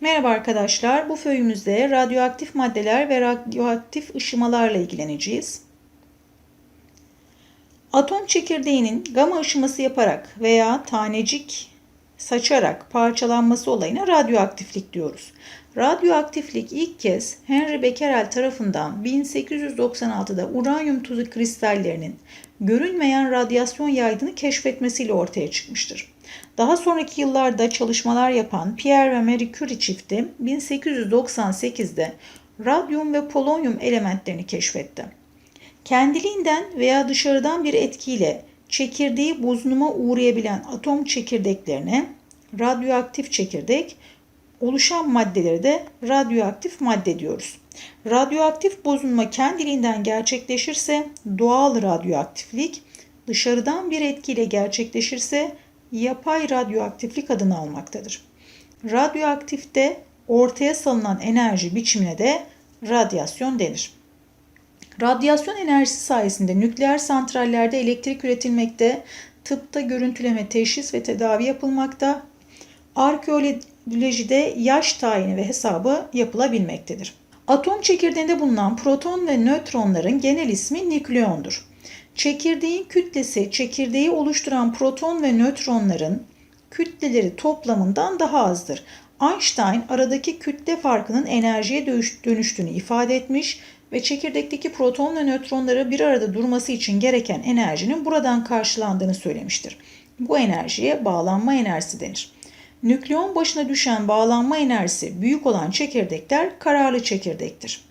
Merhaba arkadaşlar. Bu föyümüzde radyoaktif maddeler ve radyoaktif ışımalarla ilgileneceğiz. Atom çekirdeğinin gama ışıması yaparak veya tanecik saçarak parçalanması olayına radyoaktiflik diyoruz. Radyoaktiflik ilk kez Henry Becquerel tarafından 1896'da uranyum tuzu kristallerinin görünmeyen radyasyon yaydığını keşfetmesiyle ortaya çıkmıştır. Daha sonraki yıllarda çalışmalar yapan Pierre ve Marie Curie çifti 1898'de radyum ve polonyum elementlerini keşfetti. Kendiliğinden veya dışarıdan bir etkiyle çekirdeği bozunuma uğrayabilen atom çekirdeklerine radyoaktif çekirdek, oluşan maddeleri de radyoaktif madde diyoruz. Radyoaktif bozulma kendiliğinden gerçekleşirse doğal radyoaktiflik, dışarıdan bir etkiyle gerçekleşirse yapay radyoaktiflik adını almaktadır. Radyoaktifte ortaya salınan enerji biçimine de radyasyon denir. Radyasyon enerjisi sayesinde nükleer santrallerde elektrik üretilmekte, tıpta görüntüleme, teşhis ve tedavi yapılmakta, arkeolojide yaş tayini ve hesabı yapılabilmektedir. Atom çekirdeğinde bulunan proton ve nötronların genel ismi nükleondur. Çekirdeğin kütlesi çekirdeği oluşturan proton ve nötronların kütleleri toplamından daha azdır. Einstein aradaki kütle farkının enerjiye dönüştüğünü ifade etmiş ve çekirdekteki proton ve nötronları bir arada durması için gereken enerjinin buradan karşılandığını söylemiştir. Bu enerjiye bağlanma enerjisi denir. Nükleon başına düşen bağlanma enerjisi büyük olan çekirdekler kararlı çekirdektir.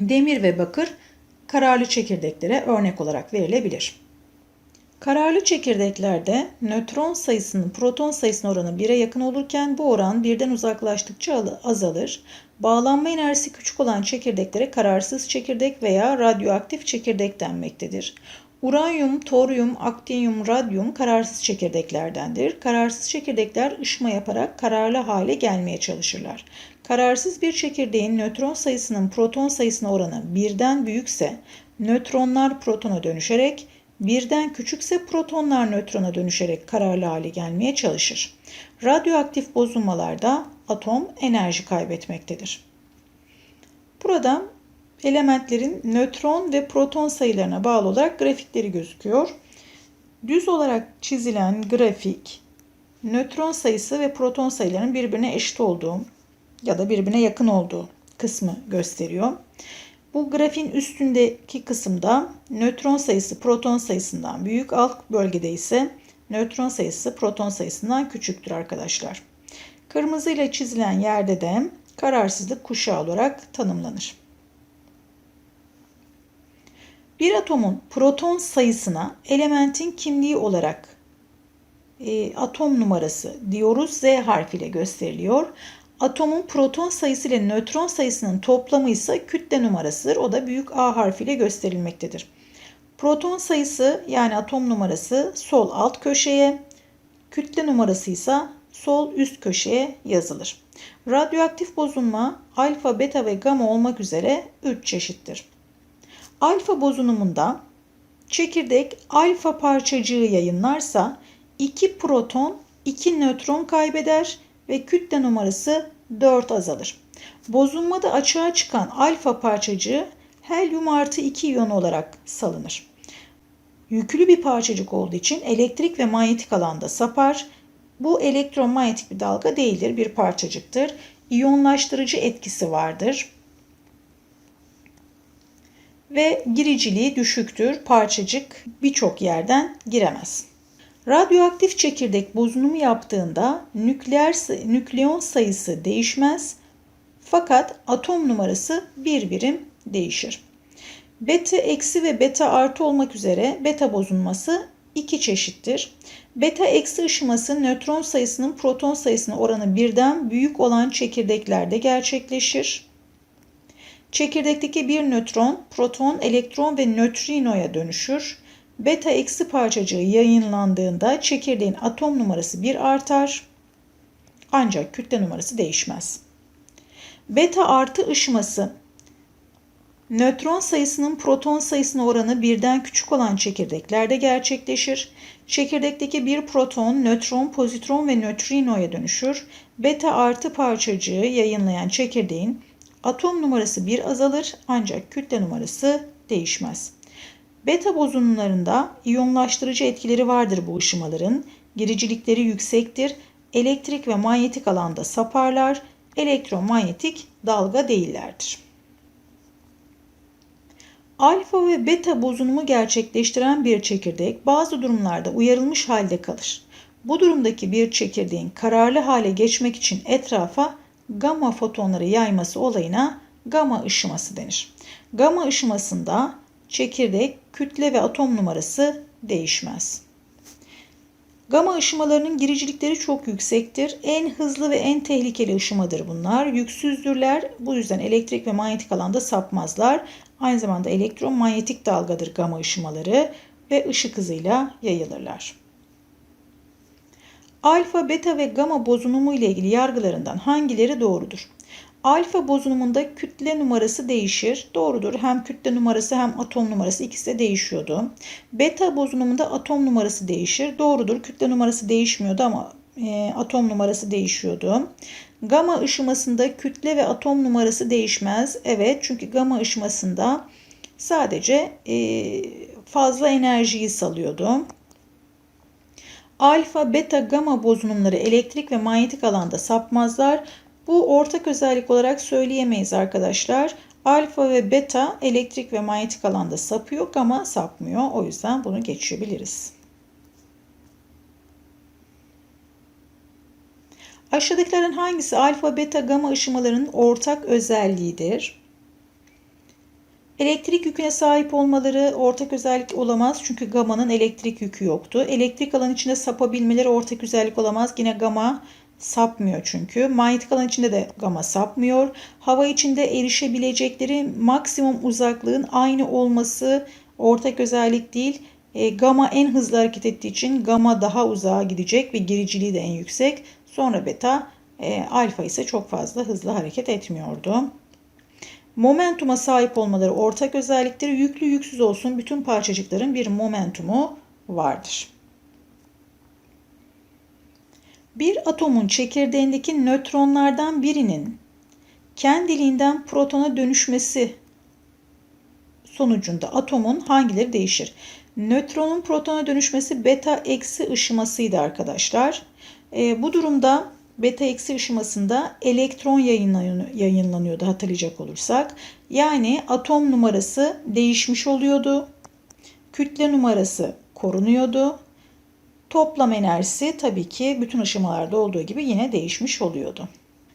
Demir ve bakır kararlı çekirdeklere örnek olarak verilebilir. Kararlı çekirdeklerde nötron sayısının proton sayısına oranı 1'e yakın olurken bu oran birden uzaklaştıkça azalır. Bağlanma enerjisi küçük olan çekirdeklere kararsız çekirdek veya radyoaktif çekirdek denmektedir. Uranyum, toryum, aktinyum, radyum kararsız çekirdeklerdendir. Kararsız çekirdekler ışma yaparak kararlı hale gelmeye çalışırlar. Kararsız bir çekirdeğin nötron sayısının proton sayısına oranı birden büyükse nötronlar protona dönüşerek birden küçükse protonlar nötrona dönüşerek kararlı hale gelmeye çalışır. Radyoaktif bozulmalarda atom enerji kaybetmektedir. Burada elementlerin nötron ve proton sayılarına bağlı olarak grafikleri gözüküyor. Düz olarak çizilen grafik nötron sayısı ve proton sayılarının birbirine eşit olduğu ya da birbirine yakın olduğu kısmı gösteriyor. Bu grafiğin üstündeki kısımda nötron sayısı proton sayısından büyük, alt bölgede ise nötron sayısı proton sayısından küçüktür arkadaşlar. Kırmızı ile çizilen yerde de kararsızlık kuşağı olarak tanımlanır. Bir atomun proton sayısına elementin kimliği olarak e, atom numarası diyoruz. Z harfiyle gösteriliyor. Atomun proton sayısı ile nötron sayısının toplamı ise kütle numarasıdır. O da büyük A harfiyle gösterilmektedir. Proton sayısı yani atom numarası sol alt köşeye, kütle numarası ise sol üst köşeye yazılır. Radyoaktif bozulma alfa, beta ve gamma olmak üzere 3 çeşittir. Alfa bozunumunda çekirdek alfa parçacığı yayınlarsa 2 proton 2 nötron kaybeder ve kütle numarası 4 azalır. Bozulmada açığa çıkan alfa parçacığı helyum artı 2 iyon olarak salınır. Yüklü bir parçacık olduğu için elektrik ve manyetik alanda sapar. Bu elektromanyetik bir dalga değildir, bir parçacıktır. İyonlaştırıcı etkisi vardır. Ve giriciliği düşüktür. Parçacık birçok yerden giremez. Radyoaktif çekirdek bozunumu yaptığında nükleer nükleon sayısı değişmez fakat atom numarası bir birim değişir. Beta eksi ve beta artı olmak üzere beta bozulması iki çeşittir. Beta eksi ışıması nötron sayısının proton sayısına oranı birden büyük olan çekirdeklerde gerçekleşir. Çekirdekteki bir nötron, proton, elektron ve nötrinoya dönüşür. Beta eksi parçacığı yayınlandığında çekirdeğin atom numarası 1 artar. Ancak kütle numarası değişmez. Beta artı ışıması Nötron sayısının proton sayısına oranı birden küçük olan çekirdeklerde gerçekleşir. Çekirdekteki bir proton, nötron, pozitron ve nötrinoya dönüşür. Beta artı parçacığı yayınlayan çekirdeğin atom numarası bir azalır ancak kütle numarası değişmez. Beta bozunumlarında iyonlaştırıcı etkileri vardır bu ışımaların. Giricilikleri yüksektir. Elektrik ve manyetik alanda saparlar. Elektromanyetik dalga değillerdir. Alfa ve beta bozunumu gerçekleştiren bir çekirdek bazı durumlarda uyarılmış halde kalır. Bu durumdaki bir çekirdeğin kararlı hale geçmek için etrafa gamma fotonları yayması olayına gamma ışıması denir. Gamma ışımasında çekirdek kütle ve atom numarası değişmez. Gama ışımalarının giricilikleri çok yüksektir. En hızlı ve en tehlikeli ışımadır bunlar. Yüksüzdürler. Bu yüzden elektrik ve manyetik alanda sapmazlar. Aynı zamanda elektromanyetik dalgadır gama ışımaları ve ışık hızıyla yayılırlar. Alfa, beta ve gama bozunumu ile ilgili yargılarından hangileri doğrudur? Alfa bozunumunda kütle numarası değişir. Doğrudur. Hem kütle numarası hem atom numarası ikisi de değişiyordu. Beta bozunumunda atom numarası değişir. Doğrudur. Kütle numarası değişmiyordu ama e, atom numarası değişiyordu. Gama ışımasında kütle ve atom numarası değişmez. Evet çünkü gama ışımasında sadece e, fazla enerjiyi salıyordu. Alfa, beta, gama bozunumları elektrik ve manyetik alanda sapmazlar. Bu ortak özellik olarak söyleyemeyiz arkadaşlar. Alfa ve beta elektrik ve manyetik alanda sapıyor, gama sapmıyor. O yüzden bunu geçebiliriz. Aşağıdakilerin hangisi alfa, beta, gama ışımalarının ortak özelliğidir? Elektrik yüküne sahip olmaları ortak özellik olamaz çünkü gamanın elektrik yükü yoktu. Elektrik alan içinde sapabilmeleri ortak özellik olamaz. Yine gama sapmıyor çünkü. Manyetik alan içinde de gama sapmıyor. Hava içinde erişebilecekleri maksimum uzaklığın aynı olması ortak özellik değil. E, gamma en hızlı hareket ettiği için gamma daha uzağa gidecek ve gericiliği de en yüksek. Sonra beta, e, alfa ise çok fazla hızlı hareket etmiyordu. Momentuma sahip olmaları ortak özellikleri yüklü yüksüz olsun bütün parçacıkların bir momentumu vardır. Bir atomun çekirdeğindeki nötronlardan birinin kendiliğinden protona dönüşmesi sonucunda atomun hangileri değişir? Nötronun protona dönüşmesi beta eksi ışımasıydı arkadaşlar. E, bu durumda beta eksi ışımasında elektron yayınlanıyordu hatırlayacak olursak. Yani atom numarası değişmiş oluyordu. Kütle numarası korunuyordu. Toplam enerjisi tabii ki bütün aşamalarda olduğu gibi yine değişmiş oluyordu.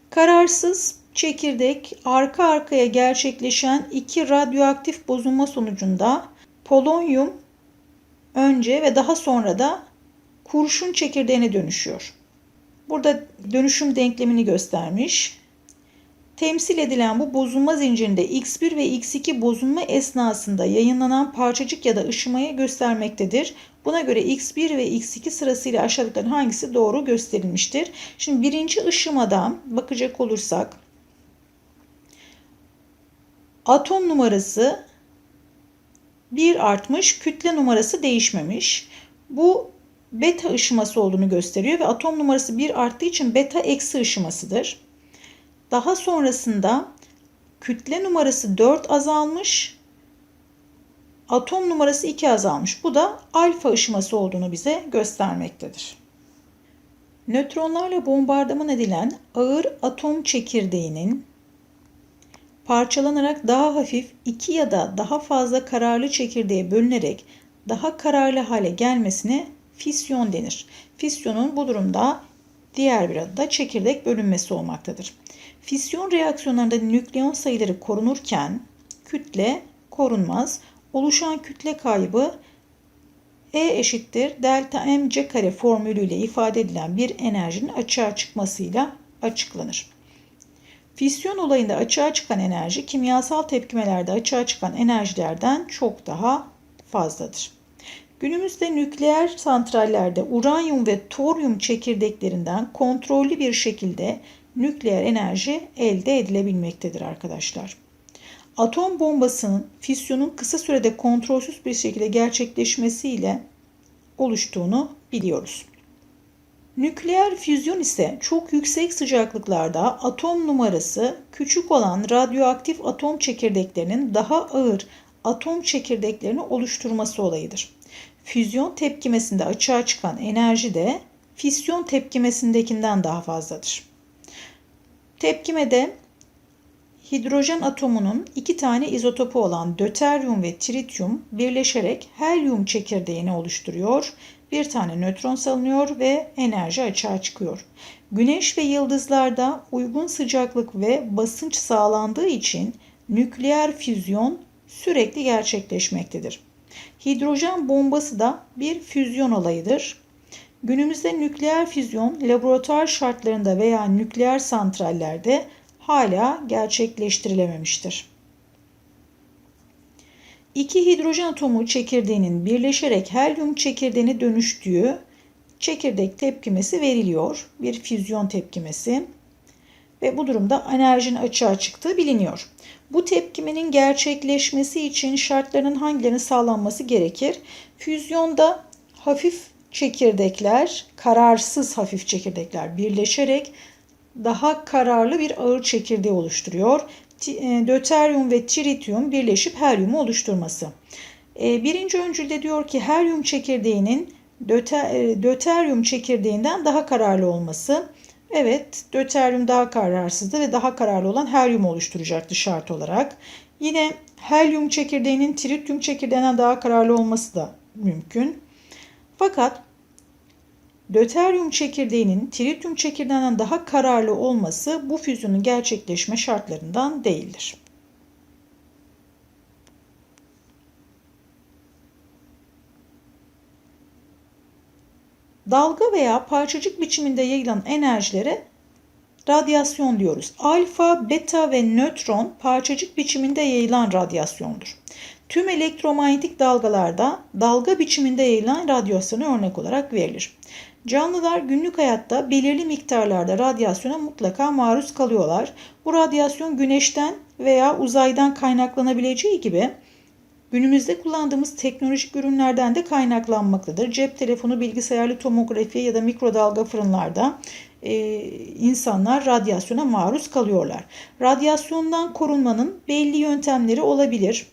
Kararsız çekirdek arka arkaya gerçekleşen iki radyoaktif bozulma sonucunda polonyum önce ve daha sonra da kurşun çekirdeğine dönüşüyor. Burada dönüşüm denklemini göstermiş. Temsil edilen bu bozulma zincirinde X1 ve X2 bozulma esnasında yayınlanan parçacık ya da ışımayı göstermektedir. Buna göre X1 ve X2 sırasıyla aşağıdakilerin hangisi doğru gösterilmiştir. Şimdi birinci ışımadan bakacak olursak atom numarası 1 artmış, kütle numarası değişmemiş. Bu beta ışıması olduğunu gösteriyor ve atom numarası 1 arttığı için beta eksi ışımasıdır. Daha sonrasında kütle numarası 4 azalmış, atom numarası 2 azalmış. Bu da alfa ışıması olduğunu bize göstermektedir. Nötronlarla bombardıman edilen ağır atom çekirdeğinin parçalanarak daha hafif iki ya da daha fazla kararlı çekirdeğe bölünerek daha kararlı hale gelmesine fisyon denir. Fisyonun bu durumda diğer bir adı da çekirdek bölünmesi olmaktadır. Fisyon reaksiyonlarında nükleon sayıları korunurken kütle korunmaz. Oluşan kütle kaybı E eşittir delta mc kare formülüyle ifade edilen bir enerjinin açığa çıkmasıyla açıklanır. Fisyon olayında açığa çıkan enerji kimyasal tepkimelerde açığa çıkan enerjilerden çok daha fazladır. Günümüzde nükleer santrallerde uranyum ve toryum çekirdeklerinden kontrollü bir şekilde nükleer enerji elde edilebilmektedir arkadaşlar. Atom bombasının fisyonun kısa sürede kontrolsüz bir şekilde gerçekleşmesiyle oluştuğunu biliyoruz. Nükleer füzyon ise çok yüksek sıcaklıklarda atom numarası küçük olan radyoaktif atom çekirdeklerinin daha ağır atom çekirdeklerini oluşturması olayıdır. Füzyon tepkimesinde açığa çıkan enerji de fisyon tepkimesindekinden daha fazladır. Tepkimede hidrojen atomunun iki tane izotopu olan döteryum ve trityum birleşerek helyum çekirdeğini oluşturuyor. Bir tane nötron salınıyor ve enerji açığa çıkıyor. Güneş ve yıldızlarda uygun sıcaklık ve basınç sağlandığı için nükleer füzyon sürekli gerçekleşmektedir. Hidrojen bombası da bir füzyon olayıdır. Günümüzde nükleer füzyon laboratuvar şartlarında veya nükleer santrallerde hala gerçekleştirilememiştir. İki hidrojen atomu çekirdeğinin birleşerek helyum çekirdeğine dönüştüğü çekirdek tepkimesi veriliyor. Bir füzyon tepkimesi ve bu durumda enerjinin açığa çıktığı biliniyor. Bu tepkimenin gerçekleşmesi için şartların hangilerinin sağlanması gerekir? Füzyonda hafif çekirdekler, kararsız hafif çekirdekler birleşerek daha kararlı bir ağır çekirdeği oluşturuyor. E, döteryum ve tritium birleşip helyumu oluşturması. E, birinci öncülde diyor ki helyum çekirdeğinin e, döteryum çekirdeğinden daha kararlı olması. Evet, döteryum daha kararsızdı ve daha kararlı olan helyum oluşturacaktı şart olarak. Yine helyum çekirdeğinin tritium çekirdeğinden daha kararlı olması da mümkün. Fakat Döteryum çekirdeğinin tritium çekirdeğinden daha kararlı olması bu füzyonun gerçekleşme şartlarından değildir. Dalga veya parçacık biçiminde yayılan enerjilere radyasyon diyoruz. Alfa, beta ve nötron parçacık biçiminde yayılan radyasyondur. Tüm elektromanyetik dalgalarda dalga biçiminde yayılan radyasyona örnek olarak verilir. Canlılar günlük hayatta belirli miktarlarda radyasyona mutlaka maruz kalıyorlar. Bu radyasyon güneşten veya uzaydan kaynaklanabileceği gibi günümüzde kullandığımız teknolojik ürünlerden de kaynaklanmaktadır. Cep telefonu, bilgisayarlı tomografi ya da mikrodalga fırınlarda e, insanlar radyasyona maruz kalıyorlar. Radyasyondan korunmanın belli yöntemleri olabilir.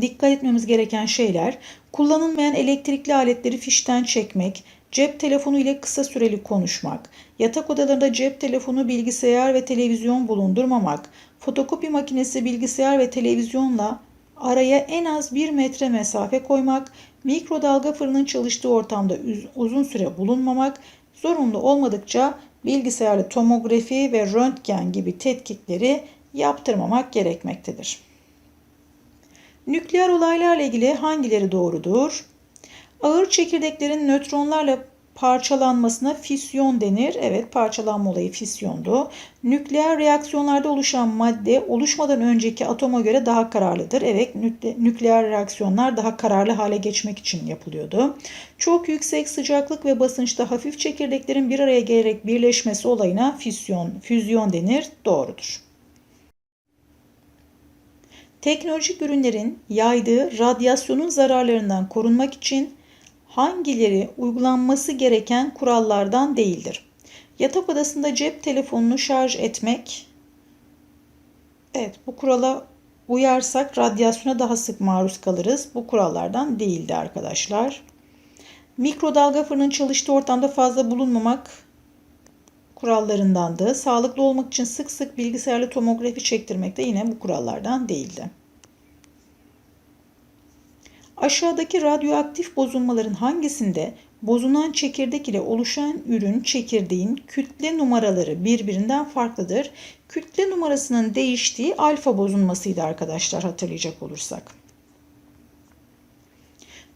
Dikkat etmemiz gereken şeyler kullanılmayan elektrikli aletleri fişten çekmek, Cep telefonu ile kısa süreli konuşmak, yatak odalarında cep telefonu, bilgisayar ve televizyon bulundurmamak, fotokopi makinesi, bilgisayar ve televizyonla araya en az 1 metre mesafe koymak, mikrodalga fırının çalıştığı ortamda uzun süre bulunmamak, zorunlu olmadıkça bilgisayarlı tomografi ve röntgen gibi tetkikleri yaptırmamak gerekmektedir. Nükleer olaylarla ilgili hangileri doğrudur? Ağır çekirdeklerin nötronlarla parçalanmasına fisyon denir. Evet parçalanma olayı fisyondu. Nükleer reaksiyonlarda oluşan madde oluşmadan önceki atoma göre daha kararlıdır. Evet nükleer reaksiyonlar daha kararlı hale geçmek için yapılıyordu. Çok yüksek sıcaklık ve basınçta hafif çekirdeklerin bir araya gelerek birleşmesi olayına fisyon, füzyon denir. Doğrudur. Teknolojik ürünlerin yaydığı radyasyonun zararlarından korunmak için hangileri uygulanması gereken kurallardan değildir? Yatak odasında cep telefonunu şarj etmek. Evet bu kurala uyarsak radyasyona daha sık maruz kalırız. Bu kurallardan değildi arkadaşlar. Mikrodalga fırının çalıştığı ortamda fazla bulunmamak kurallarındandı. Sağlıklı olmak için sık sık bilgisayarlı tomografi çektirmek de yine bu kurallardan değildi. Aşağıdaki radyoaktif bozulmaların hangisinde bozulan çekirdek ile oluşan ürün çekirdeğin kütle numaraları birbirinden farklıdır? Kütle numarasının değiştiği alfa bozulmasıydı arkadaşlar hatırlayacak olursak.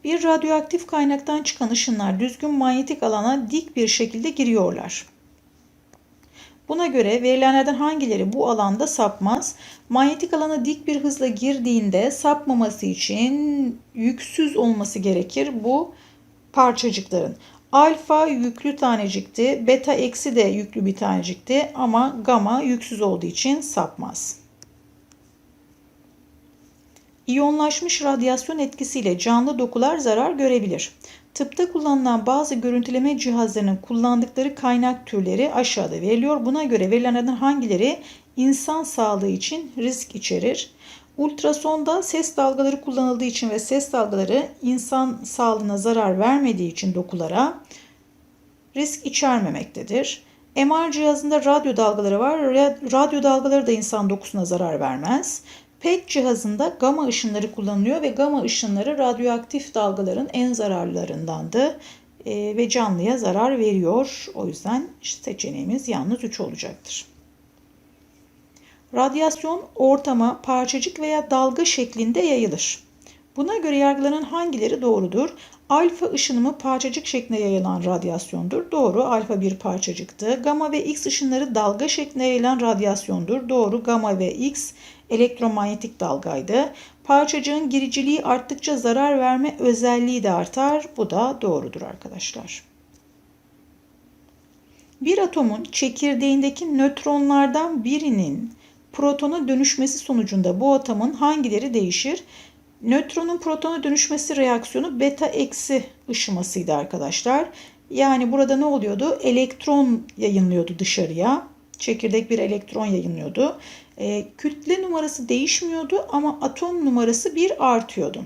Bir radyoaktif kaynaktan çıkan ışınlar düzgün manyetik alana dik bir şekilde giriyorlar. Buna göre verilenlerden hangileri bu alanda sapmaz? Manyetik alana dik bir hızla girdiğinde sapmaması için yüksüz olması gerekir bu parçacıkların. Alfa yüklü tanecikti, beta eksi de yüklü bir tanecikti ama gamma yüksüz olduğu için sapmaz. İyonlaşmış radyasyon etkisiyle canlı dokular zarar görebilir. Tıpta kullanılan bazı görüntüleme cihazlarının kullandıkları kaynak türleri aşağıda veriliyor. Buna göre verilenlerden hangileri insan sağlığı için risk içerir? Ultrasonda ses dalgaları kullanıldığı için ve ses dalgaları insan sağlığına zarar vermediği için dokulara risk içermemektedir. MR cihazında radyo dalgaları var. Radyo dalgaları da insan dokusuna zarar vermez. PET cihazında gama ışınları kullanılıyor ve gama ışınları radyoaktif dalgaların en zararlarındandı e, ve canlıya zarar veriyor. O yüzden seçeneğimiz yalnız 3 olacaktır. Radyasyon ortama parçacık veya dalga şeklinde yayılır. Buna göre yargılanan hangileri doğrudur? Alfa ışınımı parçacık şeklinde yayılan radyasyondur. Doğru. Alfa bir parçacıktı. Gamma ve X ışınları dalga şeklinde yayılan radyasyondur. Doğru. Gamma ve X elektromanyetik dalgaydı. Parçacığın giriciliği arttıkça zarar verme özelliği de artar. Bu da doğrudur arkadaşlar. Bir atomun çekirdeğindeki nötronlardan birinin protona dönüşmesi sonucunda bu atomun hangileri değişir? Nötronun protona dönüşmesi reaksiyonu beta eksi ışımasıydı arkadaşlar. Yani burada ne oluyordu? Elektron yayınlıyordu dışarıya. Çekirdek bir elektron yayınlıyordu. E, kütle numarası değişmiyordu ama atom numarası bir artıyordu.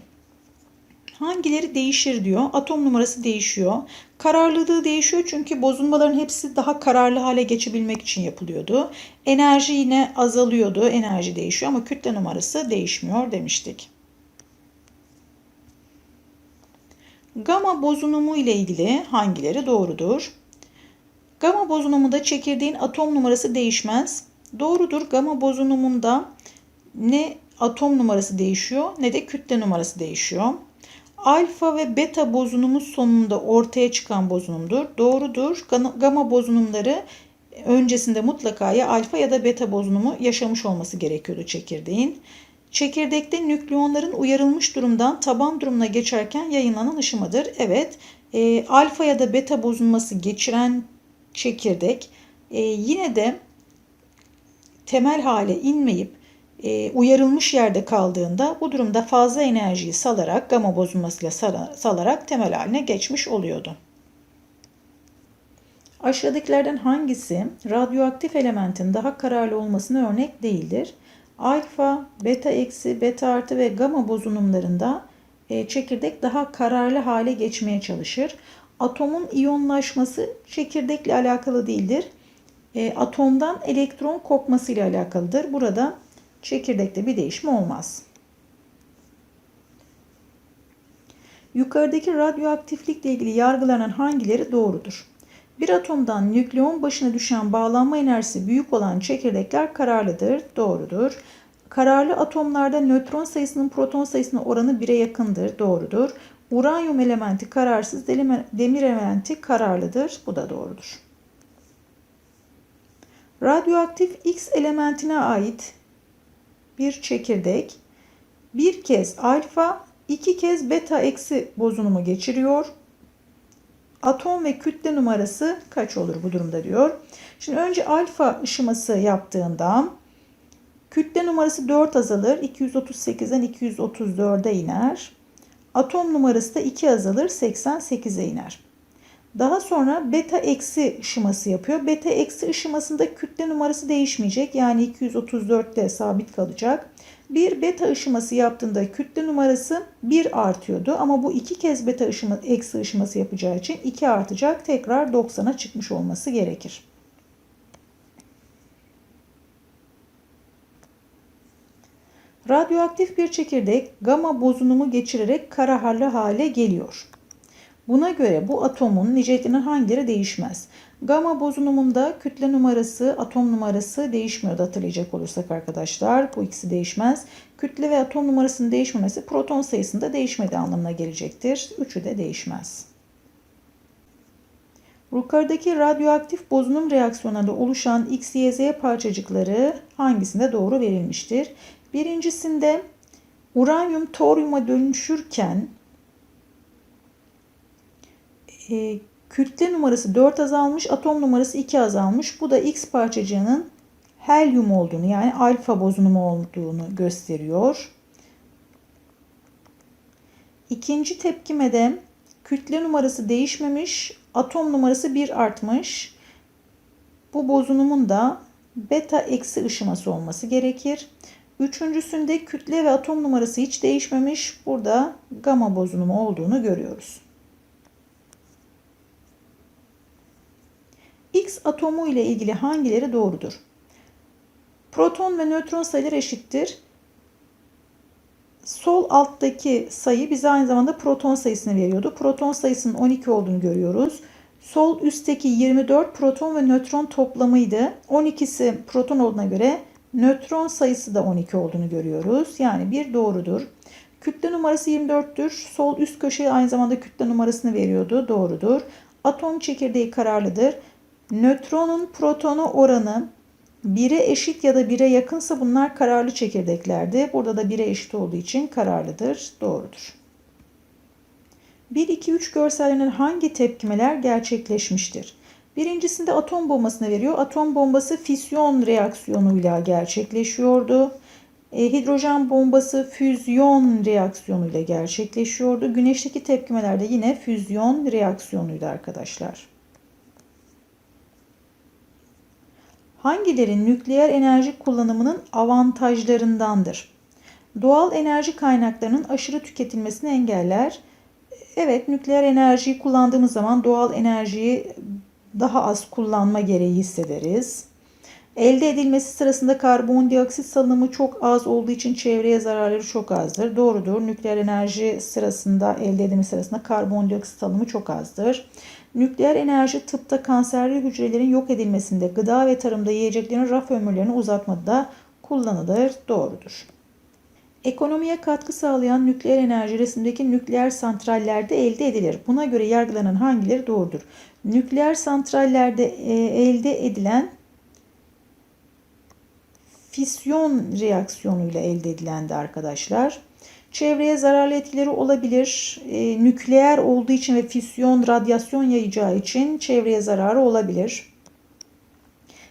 Hangileri değişir diyor. Atom numarası değişiyor. Kararlılığı değişiyor çünkü bozulmaların hepsi daha kararlı hale geçebilmek için yapılıyordu. Enerji yine azalıyordu. Enerji değişiyor ama kütle numarası değişmiyor demiştik. Gama bozunumu ile ilgili hangileri doğrudur? Gama bozunumunda çekirdeğin atom numarası değişmez. Doğrudur. Gama bozunumunda ne atom numarası değişiyor ne de kütle numarası değişiyor. Alfa ve beta bozunumu sonunda ortaya çıkan bozunumdur. Doğrudur. Gama bozunumları öncesinde mutlaka ya alfa ya da beta bozunumu yaşamış olması gerekiyordu çekirdeğin. Çekirdekte nükleonların uyarılmış durumdan taban durumuna geçerken yayınlanan ışımadır. Evet, e, alfa ya da beta bozulması geçiren çekirdek e, yine de temel hale inmeyip e, uyarılmış yerde kaldığında bu durumda fazla enerjiyi salarak gama bozulmasıyla salarak temel haline geçmiş oluyordu. Aşağıdakilerden hangisi radyoaktif elementin daha kararlı olmasına örnek değildir? Alfa, beta eksi, beta artı ve gama bozunumlarında e, çekirdek daha kararlı hale geçmeye çalışır. Atomun iyonlaşması çekirdekle alakalı değildir. E, atomdan elektron kopması ile alakalıdır. Burada çekirdekte bir değişme olmaz. Yukarıdaki radyoaktiflikle ilgili yargılanan hangileri doğrudur? Bir atomdan nükleon başına düşen bağlanma enerjisi büyük olan çekirdekler kararlıdır. Doğrudur. Kararlı atomlarda nötron sayısının proton sayısına oranı 1'e yakındır. Doğrudur. Uranyum elementi kararsız, demir elementi kararlıdır. Bu da doğrudur. Radyoaktif X elementine ait bir çekirdek bir kez alfa, iki kez beta eksi bozunumu geçiriyor. Atom ve kütle numarası kaç olur bu durumda diyor. Şimdi önce alfa ışıması yaptığında kütle numarası 4 azalır. 238'den 234'e iner. Atom numarası da 2 azalır. 88'e iner. Daha sonra beta eksi ışıması yapıyor. Beta eksi ışımasında kütle numarası değişmeyecek. Yani 234'te sabit kalacak. Bir beta ışıması yaptığında kütle numarası 1 artıyordu. Ama bu iki kez beta ışıma, eksi ışıması yapacağı için 2 artacak. Tekrar 90'a çıkmış olması gerekir. Radyoaktif bir çekirdek gama bozunumu geçirerek karaharlı hale geliyor. Buna göre bu atomun niceliklerinin hangileri değişmez? Gama bozunumunda kütle numarası, atom numarası değişmiyordu hatırlayacak olursak arkadaşlar. Bu ikisi değişmez. Kütle ve atom numarasının değişmemesi proton sayısında değişmediği anlamına gelecektir. Üçü de değişmez. Yukarıdaki radyoaktif bozunum reaksiyonlarında oluşan X, Y, Z parçacıkları hangisinde doğru verilmiştir? Birincisinde uranyum toryuma dönüşürken e, kütle numarası 4 azalmış, atom numarası 2 azalmış. Bu da X parçacığının helyum olduğunu yani alfa bozunumu olduğunu gösteriyor. İkinci tepkimede kütle numarası değişmemiş, atom numarası 1 artmış. Bu bozunumun da beta eksi ışıması olması gerekir. Üçüncüsünde kütle ve atom numarası hiç değişmemiş. Burada gamma bozunumu olduğunu görüyoruz. X atomu ile ilgili hangileri doğrudur? Proton ve nötron sayıları eşittir. Sol alttaki sayı bize aynı zamanda proton sayısını veriyordu. Proton sayısının 12 olduğunu görüyoruz. Sol üstteki 24 proton ve nötron toplamıydı. 12'si proton olduğuna göre nötron sayısı da 12 olduğunu görüyoruz. Yani bir doğrudur. Kütle numarası 24'tür. Sol üst köşeye aynı zamanda kütle numarasını veriyordu. Doğrudur. Atom çekirdeği kararlıdır. Nötronun protonu oranı 1'e eşit ya da 1'e yakınsa bunlar kararlı çekirdeklerdi. Burada da 1'e eşit olduğu için kararlıdır. Doğrudur. 1, 2, 3 görsellerinin hangi tepkimeler gerçekleşmiştir? Birincisinde atom bombasını veriyor. Atom bombası fisyon reaksiyonuyla gerçekleşiyordu. E, hidrojen bombası füzyon reaksiyonuyla gerçekleşiyordu. Güneşteki tepkimeler de yine füzyon reaksiyonuydu arkadaşlar. Hangileri nükleer enerji kullanımının avantajlarındandır? Doğal enerji kaynaklarının aşırı tüketilmesini engeller. Evet, nükleer enerjiyi kullandığımız zaman doğal enerjiyi daha az kullanma gereği hissederiz. Elde edilmesi sırasında karbondioksit salınımı çok az olduğu için çevreye zararları çok azdır. Doğrudur. Nükleer enerji sırasında elde edilmesi sırasında karbondioksit salınımı çok azdır. Nükleer enerji tıpta kanserli hücrelerin yok edilmesinde, gıda ve tarımda yiyeceklerin raf ömürlerini uzatmada kullanılır. Doğrudur. Ekonomiye katkı sağlayan nükleer enerji resimdeki nükleer santrallerde elde edilir. Buna göre yargılanan hangileri doğrudur? Nükleer santrallerde e, elde edilen fisyon reaksiyonuyla elde edilendi arkadaşlar. Çevreye zararlı etkileri olabilir. E, nükleer olduğu için ve fisyon radyasyon yayacağı için çevreye zararı olabilir.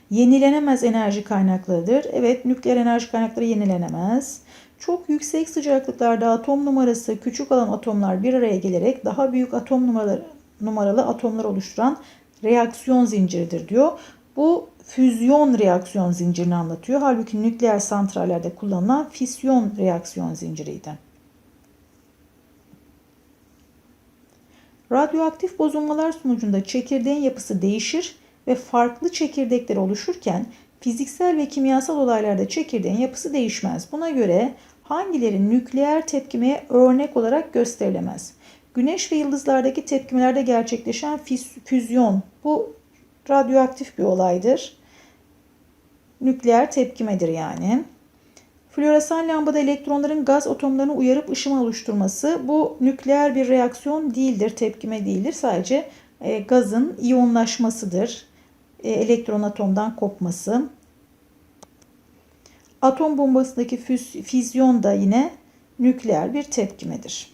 Yenilenemez enerji kaynaklarıdır. Evet nükleer enerji kaynakları yenilenemez. Çok yüksek sıcaklıklarda atom numarası küçük olan atomlar bir araya gelerek daha büyük atom numaraları, numaralı atomlar oluşturan reaksiyon zinciridir diyor. Bu füzyon reaksiyon zincirini anlatıyor. Halbuki nükleer santrallerde kullanılan fisyon reaksiyon zinciriydi. Radyoaktif bozulmalar sonucunda çekirdeğin yapısı değişir ve farklı çekirdekler oluşurken fiziksel ve kimyasal olaylarda çekirdeğin yapısı değişmez. Buna göre hangileri nükleer tepkimeye örnek olarak gösterilemez? Güneş ve yıldızlardaki tepkimelerde gerçekleşen füzyon bu radyoaktif bir olaydır. Nükleer tepkimedir yani. Floresan lambada elektronların gaz atomlarını uyarıp ışıma oluşturması bu nükleer bir reaksiyon değildir, tepkime değildir. Sadece e, gazın iyonlaşmasıdır. E, elektron atomdan kopması. Atom bombasındaki füz, füzyon da yine nükleer bir tepkimedir.